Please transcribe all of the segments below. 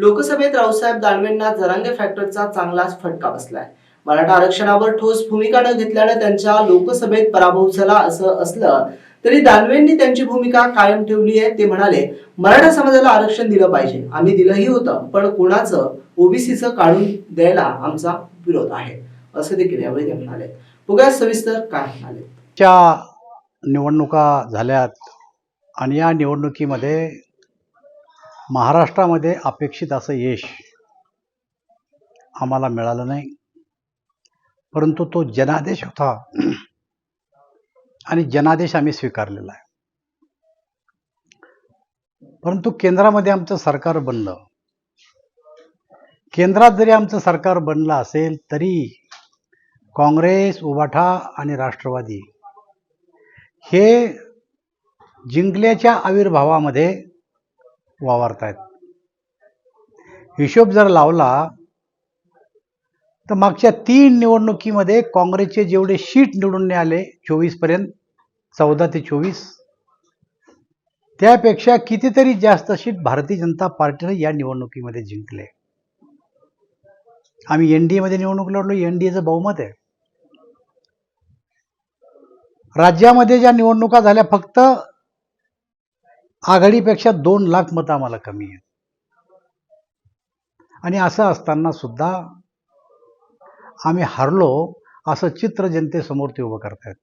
लोकसभेत रावसाहेब दानवेंना जरांगे फॅक्टरचा चांगलाच फटका बसलाय. मराठा आरक्षणावर ठोस भूमिका न घेतल्यानं त्यांच्या लोकसभेत पराभव झाला असं असलं तरी दानवेंनी त्यांची भूमिका कायम ठेवली आहे. ते म्हणाले मराठा समाजाला आरक्षण दिलं पाहिजे. आम्ही दिलंही होतं पण कोणाचं? ओबीसीचं काढून द्यायला आमचा विरोध आहे. असं देखील यावेळी ते म्हणाले. बघा सविस्तर काय म्हणाले. च्या निवडणुका झाल्यात आणि या निवडणुकीमध्ये महाराष्ट्रामध्ये अपेक्षित असं यश आम्हाला मिळालं नाही. परंतु तो जनादेश होता. आणि जनादेश आम्ही स्वीकारलेला आहे. परंतु केंद्रामध्ये आमचं सरकार बनलं. केंद्रात जरी आमचं सरकार बनलं असेल तरी काँग्रेस उबाठा आणि राष्ट्रवादी हे जिंकल्याच्या आविर्भावामध्ये वावरत आहेत हिशोब जर लावला तर मागच्या तीन निवडणुकीमध्ये काँग्रेसचे जेवढे शीट निवडून आले चोवीसपर्यंत चौदा ते चोवीस त्यापेक्षा कितीतरी जास्त शीट भारतीय जनता पार्टीने या निवडणुकीमध्ये जिंकले. आम्ही एन डी एमध्ये निवडणूक लढलो एन डी एचं बहुमत आहे. राज्यामध्ये ज्या निवडणुका झाल्या फक्त आघाडीपेक्षा दोन लाख मतं आम्हाला कमी आहेत. आणि असं असताना सुद्धा आम्ही हरलो असं चित्र जनतेसमोर ते उभं करतायत.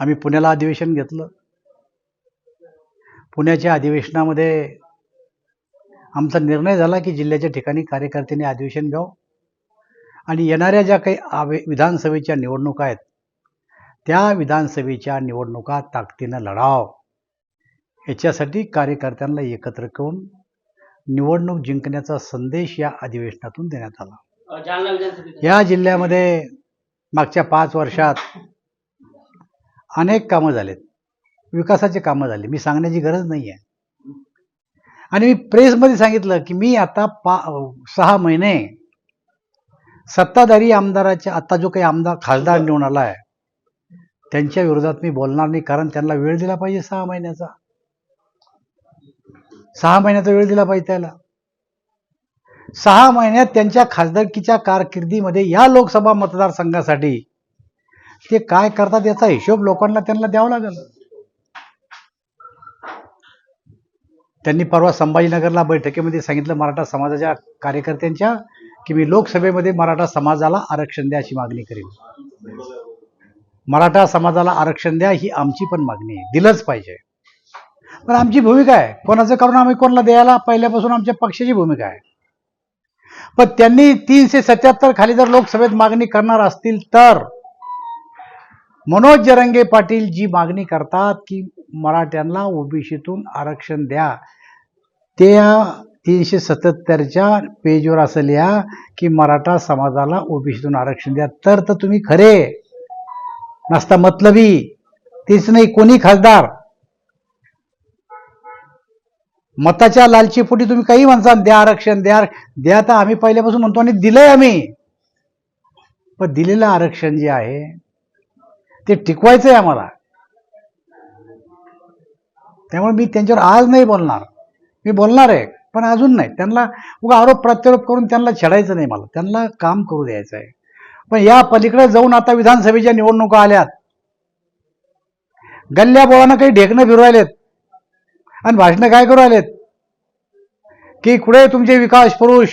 आम्ही पुण्याला अधिवेशन घेतलं. पुण्याच्या अधिवेशनामध्ये आमचा निर्णय झाला की जिल्ह्याच्या ठिकाणी कार्यकर्त्यांनी अधिवेशन घ्यावं. आणि येणाऱ्या ज्या काही आवे विधानसभेच्या निवडणुका आहेत त्या विधानसभेच्या निवडणुका ताकदीनं लढाव. याच्यासाठी कार्यकर्त्यांना एकत्र करून निवडणूक जिंकण्याचा संदेश या अधिवेशनातून देण्यात आला. या जिल्ह्यामध्ये मागच्या पाच वर्षात अनेक कामं झालेत. विकासाचे कामं झाले. मी सांगण्याची गरज नाही आहे. आणि मी प्रेसमध्ये सांगितलं की मी आता पा सहा महिने सत्ताधारी आमदाराच्या आता जो काही आमदार खासदार निवडून आला आहे त्यांच्या विरोधात मी बोलणार नाही कारण त्यांना वेळ दिला पाहिजे सहा महिन्याचा. सहा महिन्याचा वेळ दिला पाहिजे त्याला. सहा महिन्यात त्यांच्या खासदारकीच्या कारकिर्दीमध्ये या लोकसभा मतदारसंघासाठी ते काय करतात याचा हिशोब लोकांना त्यांना द्यावा लागेल. त्यांनी परवा संभाजीनगरला बैठकीमध्ये सांगितलं मराठा समाजाच्या कार्यकर्त्यांच्या की मी लोकसभेमध्ये मराठा समाजाला आरक्षण द्या अशी मागणी करेन. मराठा समाजाला आरक्षण द्या ही आमची पण मागणी आहे. दिलंच पाहिजे. पण आमची भूमिका आहे. कोणाचं करून आम्ही कोणाला द्यायला पहिल्यापासून आमच्या पक्षाची भूमिका आहे. पण त्यांनी तीनशे सत्याहत्तर खाली जर लोकसभेत मागणी करणार असतील तर मनोज जरंगे पाटील जी मागणी करतात की मराठ्यांना ओबीसीतून आरक्षण द्या. त्या तीनशे सत्याहत्तरच्या पेजवर असं लिहा की मराठा समाजाला ओबीसीतून आरक्षण द्या. तर तर तुम्ही खरे. नसता मतलबी. तेच नाही कोणी खासदार. मताच्या लालचीपोटी तुम्ही काही म्हणता द्या आरक्षण द्या द्या तर आम्ही पहिल्यापासून म्हणतो आणि दिलंय आम्ही. पण दिलेलं आरक्षण जे आहे ते टिकवायचं आहे आम्हाला. त्यामुळे मी त्यांच्यावर आज नाही बोलणार. मी बोलणार आहे पण अजून नाही. त्यांना उगा आरोप प्रत्यारोप करून त्यांना छेडायचं नाही मला. त्यांना काम करू द्यायचं आहे. पण या पलीकडे जाऊन आता विधानसभेच्या निवडणुका आल्यात. गल्ल्या बोळानं काही ढेकणं फिरवायलेत. आणि भाषणं काय करू राहिलेत? की कुठे तुमचे विकास पुरुष?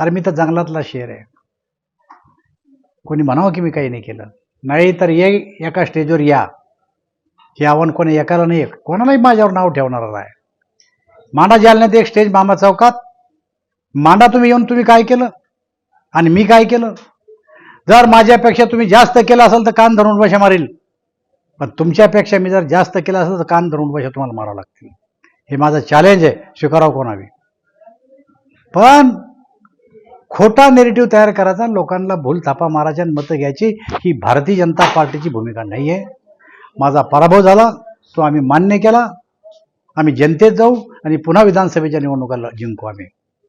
अरे मी तर जंगलातला शेर आहे. कोणी म्हणावं की मी काही नाही केलं. नाही तर ये एका स्टेजवर या. हे आव्हान कोणी एकाला नाही कोणालाही माझ्यावर नाव ठेवणार आहे. मांडा जालन्यात एक स्टेज मामा चौकात. मांडा तुम्ही येऊन तुम्ही काय केलं? आणि मी काय केलं? जर माझ्यापेक्षा तुम्ही जास्त केलं असेल तर कान धरून बशा मारील. पण तुमच्यापेक्षा मी जर जास्त केलं असेल तर कान धरून पैसे तुम्हाला मारावं लागतील. हे माझं चॅलेंज आहे. स्वीकारावं कोणावी पण खोटा नेरेटिव्ह तयार करायचा लोकांना भूल थापा मारायच्या आणि मतं घ्यायची ही भारतीय जनता पार्टीची भूमिका नाही आहे माझा पराभव झाला तो आम्ही मान्य केला. आम्ही जनतेत जाऊ आणि पुन्हा विधानसभेच्या निवडणुका जिंकू आम्ही.